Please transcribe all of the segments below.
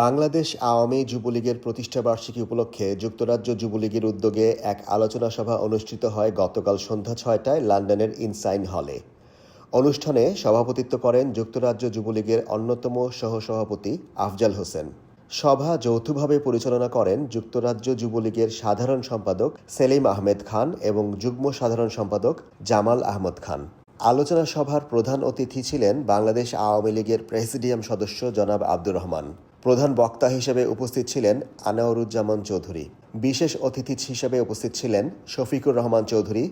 বাংলাদেশ আওয়ামী যুবলীগের প্রতিষ্ঠাবার্ষিকী উপলক্ষে যুক্তরাজ্য যুবলীগের উদ্যোগে এক আলোচনা সভা অনুষ্ঠিত হয় গতকাল সন্ধ্যা ছয়টায় লন্ডনের ইনসাইন হলে। অনুষ্ঠানে সভাপতিত্ব করেন যুক্তরাজ্য যুবলীগের অন্যতম সহসভাপতি আফজাল হোসেন। সভা যৌথভাবে পরিচালনা করেন যুক্তরাজ্য যুবলীগের সাধারণ সম্পাদক সেলিম আহমেদ খান এবং যুগ্ম সাধারণ সম্পাদক জামাল আহমদ খান। আলোচনা সভার প্রধান অতিথি ছিলেন বাংলাদেশ আওয়ামী লীগের প্রেসিডিয়াম সদস্য জনাব আব্দুর রহমান। প্রধান বক্তা হিসেবে উপস্থিত ছিলেন আনাউরুজ্জামান চৌধুরী। বিশেষ অতিথি হিসেবে উপস্থিত ছিলেন শফিকুর রহমান চৌধুরী,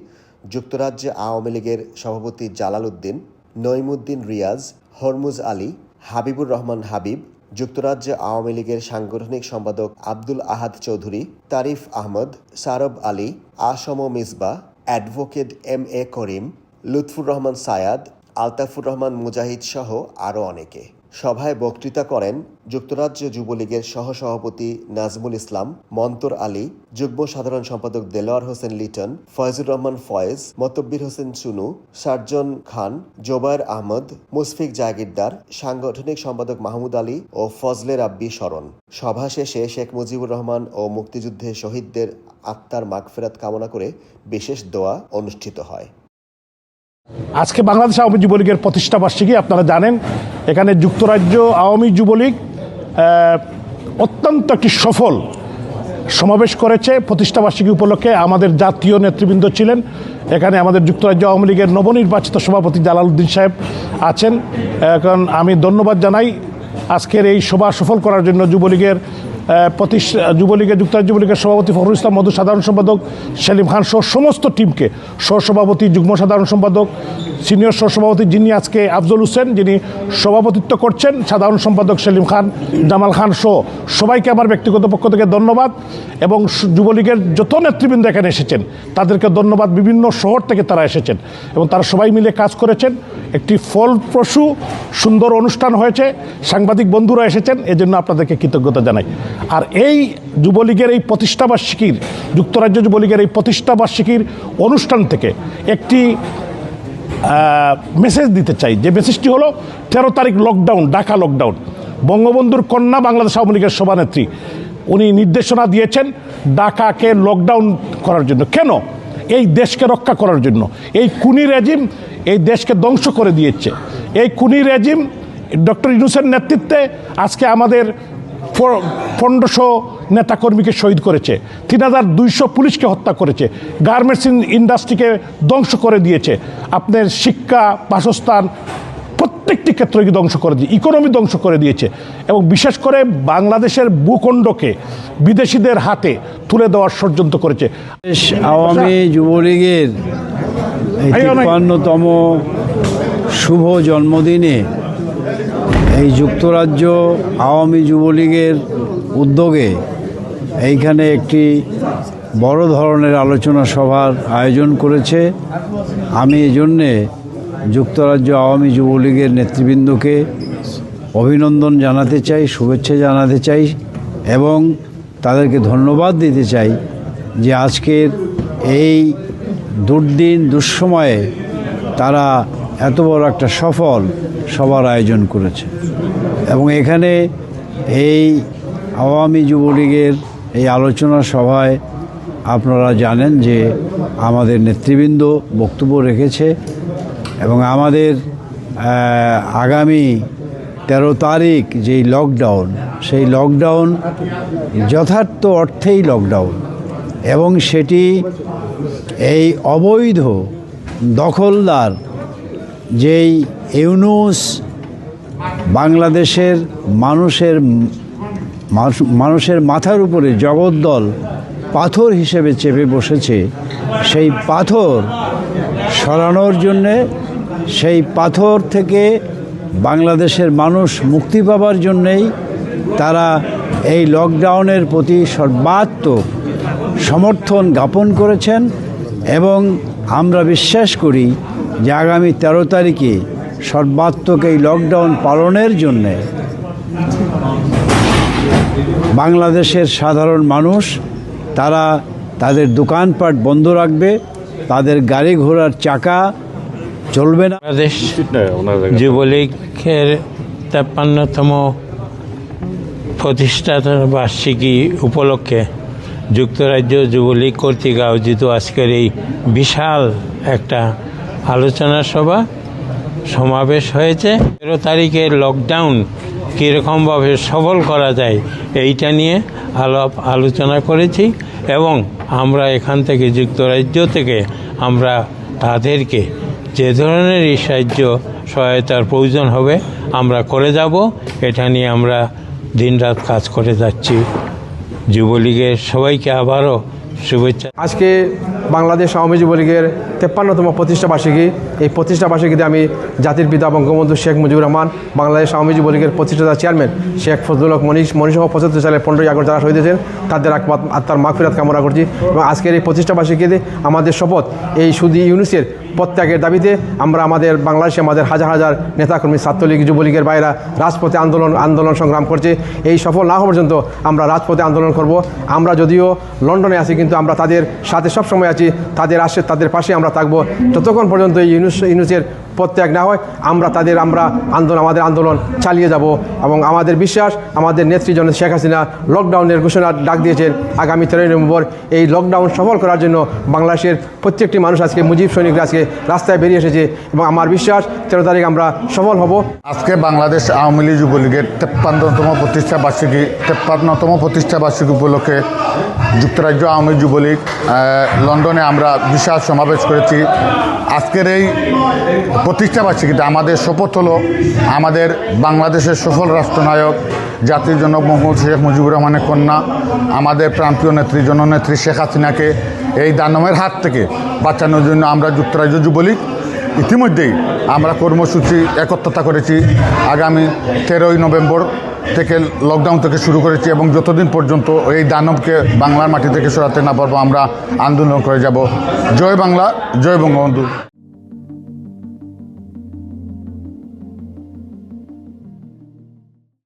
যুক্তরাজ্য আওয়ামী লীগের সভাপতি জালাল উদ্দিন নইমুদ্দিন রিয়াজ, হরমুজ আলী, হাবিবুর রহমান হাবিব, যুক্তরাজ্য আওয়ামী লীগের সাংগঠনিক সম্পাদক আব্দুল আহাদ চৌধুরী, তারিফ Ahmed, Sarab Ali, ASM Misba, advocate M A Karim, Lutfur Rahman Sayad, Altafur Rahman Mujahid সহ আরও অনেকে। সভায় বক্তৃতা করেন যুক্তরাজ্য যুবলীগের সহসভাপতি নাজমুল ইসলাম, মন্তর আলী, যুগ্ম সাধারণ সম্পাদক দেলোয়ার হোসেন লিটন, ফয়জুর রহমান ফয়েজ, মতব্বির হোসেন চুনু, সার্জন খান, জোবায়ের আহমদ মুসফিক জাগিরদার, সাংগঠনিক সম্পাদক মাহমুদ আলী ও ফজলে রাব্বি শরণ। সভা শেষে শেখ মুজিবুর রহমান ও মুক্তিযুদ্ধে শহীদদের আত্মার মাগফেরাত কামনা করে বিশেষ দোয়া অনুষ্ঠিত হয়। আজকে বাংলাদেশ আওয়ামী যুবলীগের প্রতিষ্ঠা বার্ষিকী আপনারা জানেন এখানে যুক্তরাজ্য, আওয়ামী যুবলীগ অত্যন্ত একটি সফল সমাবেশ করেছে প্রতিষ্ঠা বার্ষিকী উপলক্ষে। আমাদের জাতীয় নেতৃবৃন্দ ছিলেন। এখানে আমাদের যুক্তরাজ্য আওয়ামী লীগের নবনির্বাচিত সভাপতি জালালউদ্দিন সাহেব আছেন। কারণ আমি ধন্যবাদ জানাই আজকের এই সভা সফল করার জন্য যুবলীগের প্রতিষ্ঠা, যুবলীগের, যুক্তরাজ্য যুবলীগের সভাপতি ফখরুল ইসলাম, মধু সাধারণ সম্পাদক সেলিম খান সহ সমস্ত টিমকে। সহসভাপতি, যুগ্ম সাধারণ সম্পাদক সিনিয়র সহসভাপতি যিনি আজকে আফজল হোসেন, যিনি সভাপতিত্ব করছেন, সাধারণ সম্পাদক সেলিম খান, জামাল খান সহ সবাইকে আমার ব্যক্তিগত পক্ষ থেকে ধন্যবাদ এবং যুবলীগের যত নেতৃবৃন্দ এখানে এসেছেন, তাদেরকে ধন্যবাদ। বিভিন্ন শহর থেকে তারা এসেছেন এবং তারা সবাই মিলে কাজ করেছেন। একটি ফলপ্রসূ, সুন্দর অনুষ্ঠান হয়েছে। সাংবাদিক বন্ধুরা এসেছেন, এজন্য আপনাদেরকে কৃতজ্ঞতা জানাই। আর এই যুবলীগের এই প্রতিষ্ঠাবার্ষিকীর, যুক্তরাজ্য যুবলীগের এই প্রতিষ্ঠাবার্ষিকীর অনুষ্ঠান থেকে একটি মেসেজ দিতে চাই। যে মেসেজটি হলো, তেরো তারিখ লকডাউন ঢাকা লকডাউন বঙ্গবন্ধুর কন্যা বাংলাদেশ আওয়ামী লীগের সভানেত্রী। উনি নির্দেশনা দিয়েছেন ঢাকাকে লকডাউন করার জন্য। কেন? এই দেশকে রক্ষা করার জন্য। এই কুনি রেজিম এই দেশকে ধ্বংস করে দিয়েছে। এই কুনি রেজিম ডক্টর ইনুসের নেতৃত্বে আজকে আমাদের পনেরোশো নেতাকর্মীকে শহীদ করেছে। তিন হাজার দুইশো পুলিশকে হত্যা করেছে। গার্মেন্টস ইন্ডাস্ট্রিকে ধ্বংস করে দিয়েছে। আপনার শিক্ষা বাসস্থান প্রত্যেকটি ক্ষেত্রকে ধ্বংস করে দিয়ে ইকোনমি ধ্বংস করে দিয়েছে। এবং বিশেষ করে বাংলাদেশের ভূখণ্ডকে বিদেশিদের হাতে তুলে দেওয়ার ষড়যন্ত্র করেছে। আওয়ামী যুবলীগের তিপ্পান্নতম শুভ জন্মদিনে এই যুক্তরাজ্য আওয়ামী যুবলীগের উদ্যোগে এইখানে একটি বড় ধরনের আলোচনা সভার আয়োজন করেছে। আমি এজন্যে যুক্তরাজ্য আওয়ামী যুবলীগের নেতৃবৃন্দকে অভিনন্দন জানাতে চাই, শুভেচ্ছা জানাতে চাই এবং তাদেরকে ধন্যবাদ দিতে চাই যে আজকের এই দুর্দিন, দুঃসময়ে তারা এত বড় একটা সফল সবার আয়োজন করেছে। এবং এখানে এই আওয়ামী যুবলীগের এই আলোচনা সভায় আপনারা জানেন যে আমাদের নেতৃবৃন্দ বক্তব্য রেখেছে এবং আমাদের আগামী তেরো তারিখ যেই লকডাউন সেই লকডাউন যথার্থ অর্থেই লকডাউন এবং সেটি এই অবৈধ দখলদার যেই ইউনুস বাংলাদেশের মানুষের মানুষ- মানুষের মাথার উপরে জগদ্দল পাথর হিসেবে চেপে বসেছে, সেই পাথর সরানোর জন্যে, সেই পাথর থেকে বাংলাদেশের মানুষ মুক্তি পাবার জন্যেই তারা এই লকডাউনের প্রতি সর্বাত্মক সমর্থন জ্ঞাপন করেছেন এবং আমরা বিশ্বাস করি যে আগামী তেরো তারিখে সর্বাত্মক এই লকডাউন পালনের জন্যে বাংলাদেশের সাধারণ মানুষ তারা তাদের দোকানপাট বন্ধ রাখবে তাদের গাড়ি ঘোড়ার চাকা চলবে না। বাংলাদেশ যুবলীগের তেপ্পান্নতম প্রতিষ্ঠাতার বার্ষিকী উপলক্ষে যুক্তরাজ্য যুবলীগ কর্তৃক আয়োজিত আজকের এই বিশাল একটা আলোচনা সভা সমাবেশ হয়েছে। তেরো তারিখে লকডাউন কীরকমভাবে সফল করা যায় এইটা নিয়ে আলাপ আলোচনা করেছি এবং আমরা এখান থেকে যুক্তরাজ্য থেকে আমরা তাদেরকে যে ধরনেরই সাহায্য, সহায়তার প্রয়োজন হবে, আমরা করে যাব। এটা নিয়ে আমরা দিনরাত কাজ করে যাচ্ছি। যুবলীগের সবাইকে আবারও শুভেচ্ছা। আজকে বাংলাদেশ আওয়ামী যুবলীগের তেপ্পান্নতম প্রতিষ্ঠা বার্ষিকী। এই প্রতিষ্ঠা বার্ষিকীতে আমি জাতির পিতা বঙ্গবন্ধু শেখ মুজিবুর রহমান, বাংলাদেশ আওয়ামী যুবলীগের প্রতিষ্ঠাতা চেয়ারম্যান শেখ ফজলুল হক মনীষ মনীষ পঁচাত্তর সালে পনেরোই আগস্ট যারা শহীদ হয়েছেন, তাদের আত্মার মাগফিরাত কামনা করছি। এবং আজকের এই প্রতিষ্ঠা বার্ষিকীতে আমাদের শপথ এই সুদী ইউনিসের প্রত্যাগের দাবিতে আমরা আমাদের বাংলাদেশে আমাদের হাজার হাজার নেতাকর্মী, ছাত্রলীগ, যুবলীগের বাইরা রাজপথে আন্দোলন আন্দোলন সংগ্রাম করছে। এই সফল না হওয়া পর্যন্ত আমরা রাজপথে আন্দোলন করব। আমরা যদিও লন্ডনে আছি, কিন্তু আমরা তাদের সাথে সব সময় আছি। তাদের আসে, তাদের পাশে আমরা থাকব। যতক্ষণ পর্যন্ত এই ইউনুস, ইউনুসের প্রত্যাগ না হয়, আমরা তাদের, আমরা আন্দোলন, আমাদের আন্দোলন চালিয়ে যাব। এবং আমাদের বিশ্বাস, আমাদের নেত্রী জন শেখ হাসিনা লকডাউনের ঘোষণা ডাক দিয়েছেন আগামী তেরোই নভেম্বর। এই লকডাউন সফল করার জন্য বাংলাদেশের প্রত্যেকটি মানুষ আজকে মুজিব সৈনিকরা আজকে রাস্তায় বেরিয়ে এসেছে এবং আমার বিশ্বাস তেরো তারিখ আমরা সফল হব। আজকে বাংলাদেশ আওয়ামী লীগ যুবলীগের তেপ্পান্নতম প্রতিষ্ঠা বার্ষিকী, তেপ্পান্নতম প্রতিষ্ঠা বার্ষিকী উপলক্ষে যুক্তরাজ্য আওয়ামী যুবলীগ লন্ডনে আমরা বিশাল সমাবেশ করেছি। আজকের এই প্রতিষ্ঠা বার্ষিকীতে আমাদের শপথ হলো আমাদের বাংলাদেশের সফল রাষ্ট্রনায়ক, জাতির জনক মোহাম্মদ শেখ মুজিবুর রহমানের কন্যা, আমাদের প্রান্তীয় নেত্রী, জননেত্রী শেখ হাসিনাকে এই দানমের হাত থেকে বাঁচানোর জন্য আমরা যুক্তরাজ্য যুবলীগ ইতিমধ্যেই আমরা কর্মসূচি একত্রতা করেছি। আগামী তেরোই নভেম্বর থেকে লকডাউন থেকে শুরু করেছি এবং যতদিন পর্যন্ত এই দানবকে বাংলার মাটি থেকে সরাতে না পারব, আমরা আন্দোলন করে যাব। জয় বাংলা, জয় বঙ্গবন্ধু।